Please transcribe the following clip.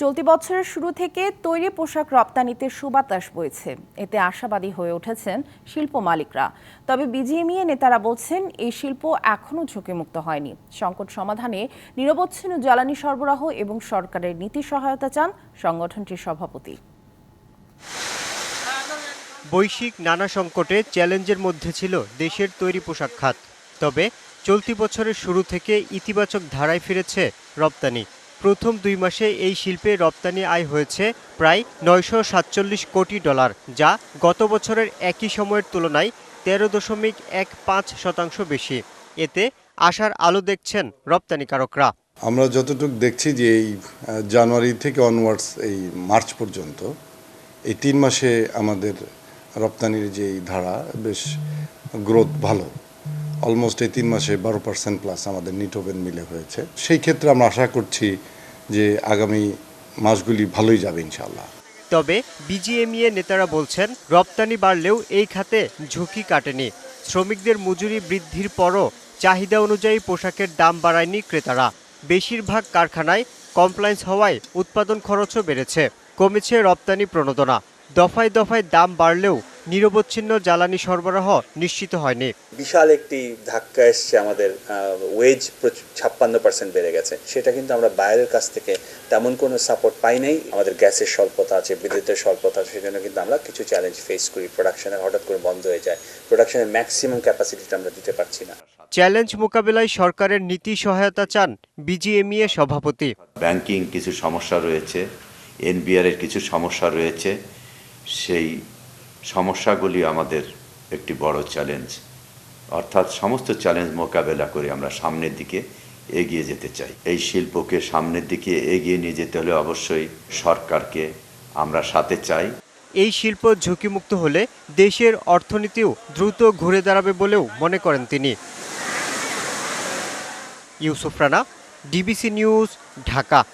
চলতি বছরের শুরু থেকে তৈরি পোশাক রপ্তানিতে সুবাতাস বইছে। এতে আশাবাদী হয়ে উঠেছেন শিল্প মালিকরা। তবে বিজিএমইএ নেতারা বলছেন, এই শিল্প এখনও ঝুঁকিমুক্ত হয়নি। সংকট সমাধানে নিরবচ্ছিন্ন জ্বালানি সরবরাহ এবং সরকারের নীতি সহায়তা চান সংগঠনটির সভাপতি। বৈশ্বিক নানা সংকটে চ্যালেঞ্জের মধ্যে ছিল দেশের তৈরি পোশাক খাত। তবে চলতি বছরের শুরু থেকে ইতিবাচক ধারায় ফিরেছে রপ্তানি। প্রথম দুই মাসে এই শিল্পে রপ্তানি আয় হয়েছে প্রায় নয়শো সাতচল্লিশ কোটি ডলার, যা গত বছরের একই সময়ের তুলনায় তেরো দশমিক এক পাঁচ শতাংশ বেশি। এতে আশার আলো দেখছেন রপ্তানিকারকরা। আমরা যতটুকু দেখছি যে এই জানুয়ারি থেকে অনওয়ার্ডস এই মার্চ পর্যন্ত এই তিন মাসে আমাদের রপ্তানির যে ধারা, বেশ গ্রোথ ভালো। অলমোস্ট এই তিন মাসে বারো পার্সেন্ট প্লাস আমাদের নিট নিটোবেন মিলে হয়েছে। সেই ক্ষেত্রে আমরা আশা করছি যে আগামী মাসগুলি ভালোই যাবে ইনশাল্লাহ তবে বিজিএমইএ নেতারা বলছেন, রপ্তানি বাড়লেও এই খাতে ঝুঁকি কাটেনি। শ্রমিকদের মজুরি বৃদ্ধির পরও চাহিদা অনুযায়ী পোশাকের দাম বাড়ায়নি ক্রেতারা। বেশিরভাগ কারখানায় কমপ্লায়েন্স হওয়ায় উৎপাদন খরচও বেড়েছে। কমেছে রপ্তানি প্রণোদনা। দফায় দফায় দাম বাড়লেও নিরবচ্ছিন্ন জ্বালানি সরবরাহ নিশ্চিত হয়নি। বিশাল একটি ধাক্কা এসছে আমাদের ওয়েজ ছাপ্পান্ন পার্সেন্ট বেড়ে গেছে। সেটা কিন্তু আমরা বাইরের কাছ থেকে তেমন কোনো সাপোর্ট পাই নাই। আমাদের গ্যাসের স্বল্পতা আছে বিদ্যুতের স্বল্পতা আছে সেজন্য কিন্তু আমরা কিছু চ্যালেঞ্জ ফেস করি। প্রোডাকশনে হঠাৎ করে বন্ধ হয়ে যায়। প্রোডাকশনের ম্যাক্সিমাম ক্যাপাসিটিটা আমরা দিতে পারছি না। চ্যালেঞ্জ মোকাবেলায় সরকারের নীতি সহায়তা চান বিজিএমইএ সভাপতি। ব্যাংকিং কিছু সমস্যা রয়েছে এনবিআর এর কিছু সমস্যা রয়েছে সেই সমস্যাগুলি আমাদের একটি বড় চ্যালেঞ্জ অর্থাৎ সমস্ত চ্যালেঞ্জ মোকাবেলা করে আমরা সামনের দিকে এগিয়ে যেতে চাই। এই শিল্পকে সামনের দিকে এগিয়ে নিয়ে যেতে হলে অবশ্যই সরকারকে আমরা সাথে চাই। এই শিল্প ঝুঁকিমুক্ত হলে দেশের অর্থনীতিও দ্রুত ঘুরে দাঁড়াবে বলেও মনে করেন তিনি। Yusuf Rana, DBC news, Dhaka.